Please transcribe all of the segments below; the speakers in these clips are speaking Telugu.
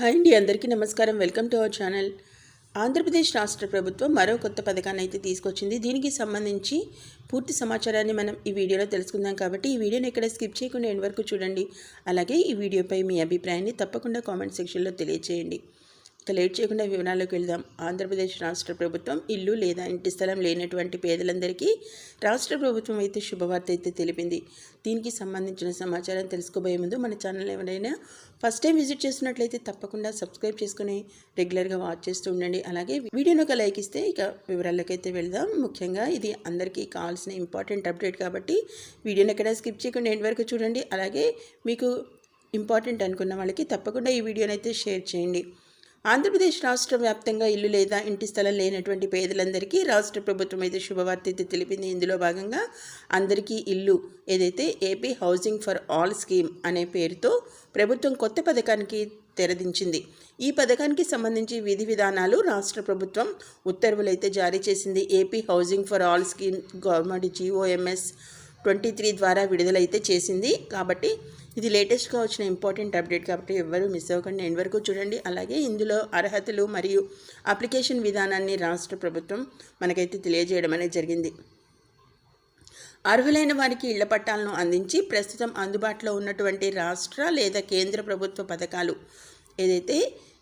హాయ్ అండి అందరికీ నమస్కారం. Welcome to our channel. Andhra Pradesh రాష్ట్ర ప్రభుత్వం మరో కొత్త పథకాన్ని అయితే తీసుకొచ్చింది. దీనికి సంబంధించి పూర్తి సమాచారాన్ని మనం ఈ వీడియోలో తెలుసుకుందాం కాబట్టి ఈ వీడియోని ఎక్కడ స్కిప్ చేయకుండా ఎండ్ వరకు చూడండి. అలాగే ఈ వీడియోపై మీ అభిప్రాయాన్ని తప్పకుండా కామెంట్ సెక్షన్లో తెలియచేయండి. ఇక లేట్ చేయకుండా వివరాల్లోకి వెళ్దాం. ఆంధ్రప్రదేశ్ రాష్ట్ర ప్రభుత్వం ఇల్లు లేదా ఇంటి స్థలం లేనటువంటి పేదలందరికీ రాష్ట్ర ప్రభుత్వం అయితే శుభవార్త అయితే తెలిపింది. దీనికి సంబంధించిన సమాచారం తెలుసుకోబోయే ముందు మన ఛానల్ ఎవరైనా ఫస్ట్ టైం విజిట్ చేస్తున్నట్లయితే తప్పకుండా సబ్స్క్రైబ్ చేసుకుని రెగ్యులర్గా వాచ్ చేస్తూ ఉండండి. అలాగే వీడియోని ఒక లైక్ ఇస్తే ఇక వివరాల్లోకి అయితే వెళ్దాం. ముఖ్యంగా ఇది అందరికీ కావాల్సిన ఇంపార్టెంట్ అప్డేట్ కాబట్టి వీడియోని ఎక్కడ స్కిప్ చేయకుండా ఎండ్ వరకు చూడండి. అలాగే మీకు ఇంపార్టెంట్ అనుకున్న వాళ్ళకి తప్పకుండా ఈ వీడియోని అయితే షేర్ చేయండి. ఆంధ్రప్రదేశ్ రాష్ట్ర వ్యాప్తంగా ఇల్లు లేదా ఇంటి స్థలం లేనటువంటి పేదలందరికీ రాష్ట్ర ప్రభుత్వం అయితే శుభవార్త తెలిపింది. ఇందులో భాగంగా అందరికీ ఇల్లు ఏదైతే AP housing for all scheme అనే పేరుతో ప్రభుత్వం కొత్త పథకానికి తెరదించింది. ఈ పథకానికి సంబంధించి విధి విధానాలు రాష్ట్ర ప్రభుత్వం ఉత్తర్వులు అయితే జారీ చేసింది. AP housing for all scheme government GOMS twenty three ద్వారా విడుదలైతే చేసింది. కాబట్టి ఇది లేటెస్ట్గా వచ్చిన ఇంపార్టెంట్ అప్డేట్ కాబట్టి ఎవరు మిస్ అవ్వకండి. ఎండ్ వరకు చూడండి. అలాగే ఇందులో అర్హతలు మరియు అప్లికేషన్ విధానాన్ని రాష్ట్ర ప్రభుత్వం మనకైతే తెలియజేయడం అనేది జరిగింది. అర్హులైన వారికి ఇళ్ళ పట్టాలను అందించి ప్రస్తుతం అందుబాటులో ఉన్నటువంటి రాష్ట్ర లేదా కేంద్ర ప్రభుత్వ పథకాలు ఏదైతే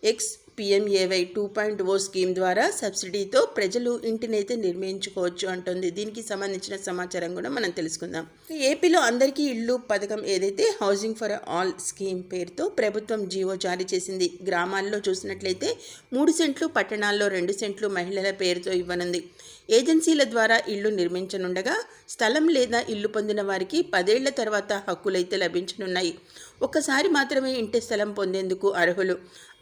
ex PMAY two point O scheme ద్వారా సబ్సిడీతో ప్రజలు ఇంటినైతే నిర్మించుకోవచ్చు అంటుంది. దీనికి సంబంధించిన సమాచారం కూడా మనం తెలుసుకుందాం. ఏపీలో అందరికీ ఇల్లు పథకం ఏదైతే హౌసింగ్ ఫర్ ఆల్ స్కీమ్ పేరుతో ప్రభుత్వం జీవో జారీ చేసింది. గ్రామాల్లో చూసినట్లయితే మూడు సెంట్లు పట్టణాల్లో రెండు సెంట్లు మహిళల పేరుతో ఇవ్వనుంది. ఏజెన్సీల ద్వారా ఇల్లు నిర్మించనుండగా స్థలం లేదా ఇల్లు పొందిన వారికి పదేళ్ళ తర్వాత హక్కులైతే లభించనున్నాయి. ఒక్కసారి మాత్రమే ఇంటి స్థలం పొందేందుకు అర్హులు.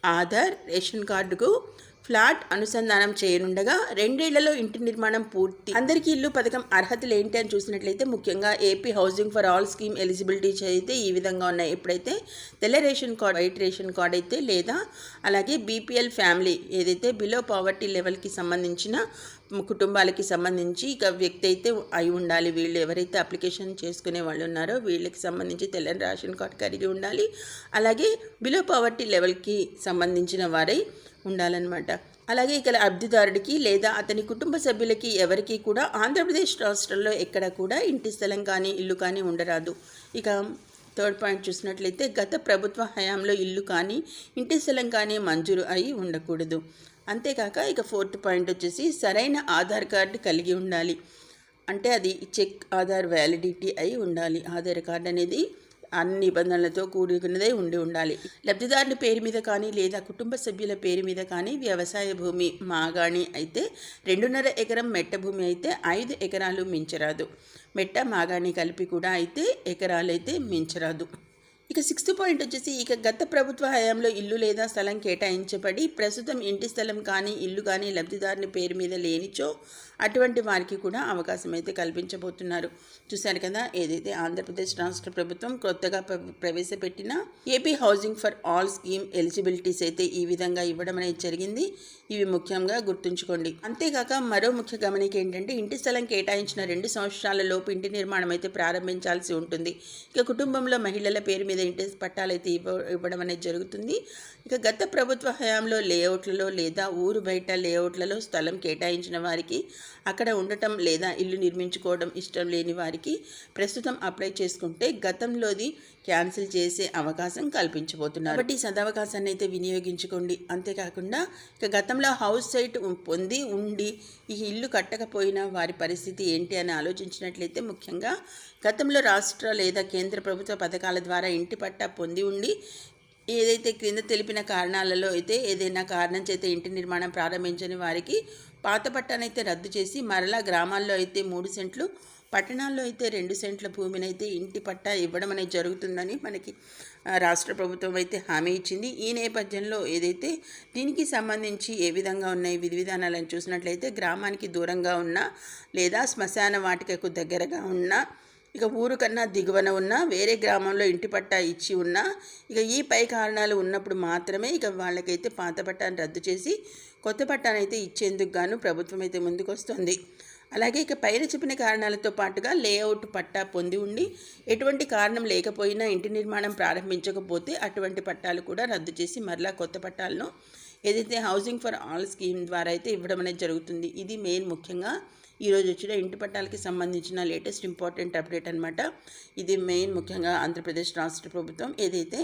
ఆధార్ రేషన్ కార్డుకు ఫ్లాట్ అనుసంధానం చేయనుండగా రెండేళ్ళలో ఇంటి నిర్మాణం పూర్తి. అందరికీ ఇల్లు పథకం అర్హతలు ఏంటి అని చూసినట్లయితే ముఖ్యంగా AP housing for all scheme eligibility అయితే ఈ విధంగా ఉన్నాయి. ఎప్పుడైతే తెల్ల ration card white ration card అయితే లేదా అలాగే బీపీఎల్ ఫ్యామిలీ ఏదైతే బిలో పావర్టీ లెవెల్కి సంబంధించిన కుటుంబాలకి సంబంధించి ఇక వ్యక్తి అయితే అయి ఉండాలి. వీళ్ళు ఎవరైతే అప్లికేషన్ చేసుకునే వాళ్ళు ఉన్నారో వీళ్ళకి సంబంధించి తెల్లని రేషన్ కార్డ్ కలిగి ఉండాలి. అలాగే బిలో పావర్టీ లెవెల్కి సంబంధించిన వారై ఉండాలన్నమాట. అలాగే ఇక్కడ అబ్దిదారుడికి లేదా అతని కుటుంబ సభ్యులకి ఎవరికి కూడా ఆంధ్రప్రదేశ్ రాష్ట్రంలో ఎక్కడ కూడా ఇంటి స్థలం కానీ ఇల్లు కానీ ఉండరాదు. ఇక థర్డ్ పాయింట్ చూసినట్లయితే గత ప్రభుత్వ హయాంలో ఇల్లు కానీ ఇంటి స్థలం కానీ మంజూరు అయి ఉండకూడదు. అంతేకాక ఇక ఫోర్త్ పాయింట్ వచ్చేసి సరైన ఆధార్ కార్డు కలిగి ఉండాలి. అంటే అది చెక్ ఆధార్ వ్యాలిడిటీ అయి ఉండాలి. ఆధార్ కార్డు అనేది అన్ని నిబంధనలతో కూడుకున్నదే ఉండి ఉండాలి. లబ్ధిదారుని పేరు మీద కానీ లేదా కుటుంబ సభ్యుల పేరు మీద కానీ వ్యవసాయ భూమి మాగాణి అయితే రెండున్నర ఎకరం మెట్ట భూమి అయితే ఐదు ఎకరాలు మించరాదు. మెట్ట మాగాణి కలిపి కూడా అయితే ఎకరాలైతే మించరాదు. ఇక సిక్స్త్ పాయింట్ వచ్చేసి ఇక గత ప్రభుత్వ హయాంలో ఇల్లు లేదా స్థలం కేటాయించబడి ప్రస్తుతం ఇంటి స్థలం కానీ ఇల్లు కానీ లబ్ధిదారుని పేరు మీద లేనిచో అటువంటి వారికి కూడా అవకాశం అయితే కల్పించబోతున్నారు. చూశారు కదా ఏదైతే ఆంధ్రప్రదేశ్ రాష్ట్ర ప్రభుత్వం కొత్తగా ప్రవేశపెట్టిన AP housing for all scheme eligibilities అయితే ఈ విధంగా ఇవ్వడం అనేది జరిగింది. ఇవి ముఖ్యంగా గుర్తుంచుకోండి. అంతేకాక మరో ముఖ్య గమనిక ఏంటంటే ఇంటి స్థలం కేటాయించిన రెండు సంవత్సరాల లోపు ఇంటి నిర్మాణం అయితే ప్రారంభించాల్సి ఉంటుంది. ఇక కుటుంబంలో మహిళల పేరు మీద ఇంటి పట్టాలైతే ఇవ్వ ఇవ్వడం అనేది జరుగుతుంది. ఇక గత ప్రభుత్వ హయాంలో లేఅవుట్లలో లేదా ఊరు బయట లేఅవుట్లలో స్థలం కేటాయించిన వారికి అక్కడ ఉండటం లేదా ఇల్లు నిర్మించుకోవడం ఇష్టం లేని వారికి ప్రస్తుతం అప్లై చేసుకుంటే గతంలోది క్యాన్సిల్ చేసే అవకాశం కల్పించబోతున్నారు. కాబట్టి సదవకాశాన్ని అయితే వినియోగించుకోండి. అంతేకాకుండా ఇక గతంలో హౌస్ సైట్ పొంది ఉండి ఈ ఇల్లు కట్టకపోయినా వారి పరిస్థితి ఏంటి అని ఆలోచించినట్లయితే ముఖ్యంగా గతంలో రాష్ట్ర లేదా కేంద్ర ప్రభుత్వ పథకాల ద్వారా ఇంటి పట్టా పొంది ఉండి ఏదైతే క్రింద తెలిపిన కారణాలలో అయితే ఏదైనా కారణం చేత ఇంటి నిర్మాణం ప్రారంభించని వారికి పాత పట్టానైతే రద్దు చేసి మరలా గ్రామాల్లో అయితే మూడు సెంట్లు పట్టణాల్లో అయితే రెండు సెంట్ల భూమిని అయితే ఇంటి పట్టా ఇవ్వడం అనేది జరుగుతుందని మనకి రాష్ట్ర ప్రభుత్వం అయితే హామీ ఇచ్చింది. ఈ నేపథ్యంలో ఏదైతే దీనికి సంబంధించి ఏ విధంగా ఉన్నాయి విధి విధానాలను చూసినట్లయితే గ్రామానికి దూరంగా ఉన్న లేదా శ్మశాన వాటికకు దగ్గరగా ఉన్న ఇక ఊరు కన్నా దిగువన ఉన్న వేరే గ్రామంలో ఇంటి పట్టా ఇచ్చి ఉన్న ఇక ఈ పై కారణాలు ఉన్నప్పుడు మాత్రమే ఇక వాళ్ళకైతే పాత పట్టాన్ని రద్దు చేసి కొత్త పట్టానైతే ఇచ్చేందుకు గాను ప్రభుత్వం అయితే ముందుకొస్తుంది. అలాగే ఇక పైన చెప్పిన కారణాలతో పాటుగా లేఅవుట్ పట్టా పొంది ఉండి ఎటువంటి కారణం లేకపోయినా ఇంటి నిర్మాణం ప్రారంభించకపోతే అటువంటి పట్టాలు కూడా రద్దు చేసి మరలా కొత్త పట్టాలను ఏదైతే హౌసింగ్ ఫర్ ఆల్ స్కీమ్ ద్వారా అయితే ఇవ్వడం అనేది జరుగుతుంది. ఇది మెయిన్ ముఖ్యంగా ఈరోజు వచ్చిన ఇంటి పట్టాలకి సంబంధించిన లేటెస్ట్ ఇంపార్టెంట్ అప్డేట్ అనమాట ఇది మెయిన్ ముఖ్యంగా ఆంధ్రప్రదేశ్ రాష్ట్ర ప్రభుత్వం. ఏదైతే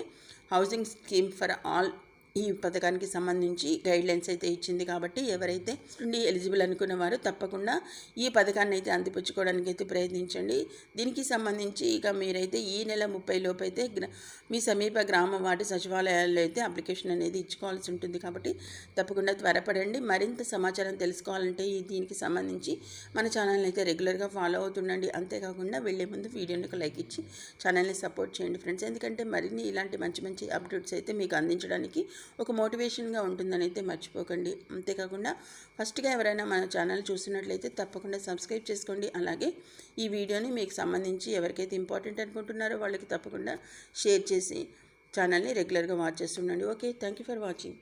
హౌసింగ్ స్కీమ్ ఫర్ ఆల్ ఈ పథకానికి సంబంధించి గైడ్లైన్స్ అయితే ఇచ్చింది కాబట్టి ఎవరైతే నుండి ఎలిజిబుల్ అనుకున్న వారు తప్పకుండా ఈ పథకాన్ని అయితే అందిపుచ్చుకోవడానికి అయితే ప్రయత్నించండి. దీనికి సంబంధించి ఇక మీరైతే ఈ నెల ముప్పై లోపు అయితే మీ సమీప గ్రామ వాటి సచివాలయాల్లో అయితే అప్లికేషన్ అనేది ఇచ్చుకోవాల్సి ఉంటుంది కాబట్టి తప్పకుండా త్వరపడండి. మరింత సమాచారం తెలుసుకోవాలంటే ఈ దీనికి సంబంధించి మన ఛానల్ని అయితే రెగ్యులర్గా ఫాలో అవుతుండండి. అంతేకాకుండా వెళ్ళే ముందు వీడియోని ఒక లైక్ ఇచ్చి ఛానల్ని సపోర్ట్ చేయండి ఫ్రెండ్స్. ఎందుకంటే మరిన్ని ఇలాంటి మంచి మంచి అప్డేట్స్ అయితే మీకు అందించడానికి ఒక మోటివేషన్గా ఉంటుందని అయితే మర్చిపోకండి. అంతేకాకుండా ఫస్ట్గా ఎవరైనా మన ఛానల్ చూస్తున్నట్లయితే తప్పకుండా సబ్స్క్రైబ్ చేసుకోండి. అలాగే ఈ వీడియోని మీకు సంబంధించి ఎవరికైతే ఇంపార్టెంట్ అనుకుంటున్నారో వాళ్ళకి తప్పకుండా షేర్ చేసి ఛానల్ని రెగ్యులర్గా watch చేస్తుండండి. Okay thank you for watching.